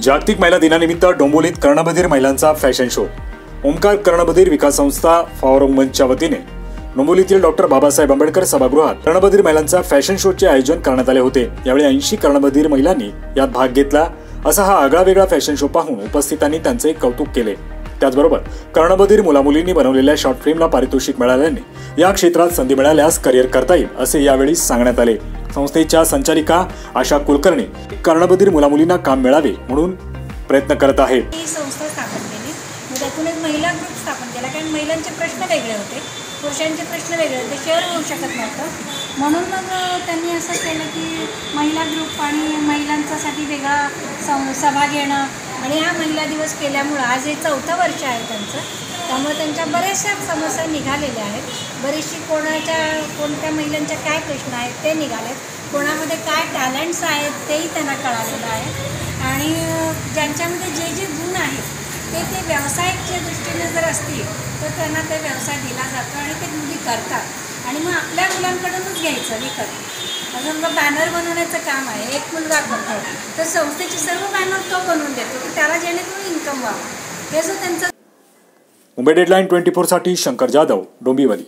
जागतिक महिला दिनानिमित्त डोंबोलीत कर्णबधीर महिलांचा फॅशन शो. ओंकार कर्णबधीर विकास संस्था फॉरम मंचच्या वतीने. डोंबोलीतील डॉक्टर बाबासाहेब आंबेडकर सभागृहात कर्णबधीर महिलांचा फॅशन शोचे आयोजन करण्यात आले होते. यावेळी ऐंशी कर्णबधीर महिलांनी यात भाग घेतला. असा हा आगळा वेगळा फॅशन शो पाहून उपस्थितांनी त्यांचे कौतुक केले. त्याचबरोबर कर्णबधीर मुलामुलींनी बनवलेल्या शॉर्ट फिल्मला पारितोषिक मिळाल्याने या क्षेत्रात संधी मिळाल्यास करिअर करता येईल असे यावेळी सांगण्यात आले. संस्थेच्या संचालिका आशा कुलकर्णी कर्णबधीर मुलामुलींना काम मिळावे म्हणून प्रयत्न करत आहेत. ही संस्था स्थापन केली. मग त्यातून एक महिला ग्रुप स्थापन केला. कारण महिलांचे प्रश्न वेगळे होते. पुरुषांचे प्रश्न वेगळे होते. शेअर होऊ शकत नव्हतं. म्हणून मग त्यांनी असं केलं की महिला ग्रुप आणि महिलांच्यासाठी वेगळा सं सभा घेणं आणि हा महिला दिवस केल्यामुळं आज हे चौथं वर्ष आहे त्यांचं. त्यामुळे त्यांच्या बऱ्याचशा समस्या निघालेल्या आहेत. बरीचशी कोणाच्या कोणत्या महिलांच्या काय प्रश्न आहेत ते निघालेत. कोणामध्ये काय टॅलेंट्स आहेत तेही त्यांना कळालेलं आहे. आणि ज्यांच्यामध्ये जे जे गुण आहेत ते ते व्यावसायिकच्या दृष्टीने जर असतील तर त्यांना ते व्यवसाय दिला जातो आणि ते मुली करतात. आणि मग आपल्या मुलांकडूनच घ्यायचं विकत अजून मग बॅनर बनवण्याचं काम आहे. एक मुलगा करतो. तर संस्थेचे सर्व बॅनर तो बनवून देतो. की त्याला जेणेकरून इन्कम व्हावं हे जो त्यांचं मुंबई डेडलाईन ट्वेंटी फोरसाठी शंकर जाधव डोंबिवली.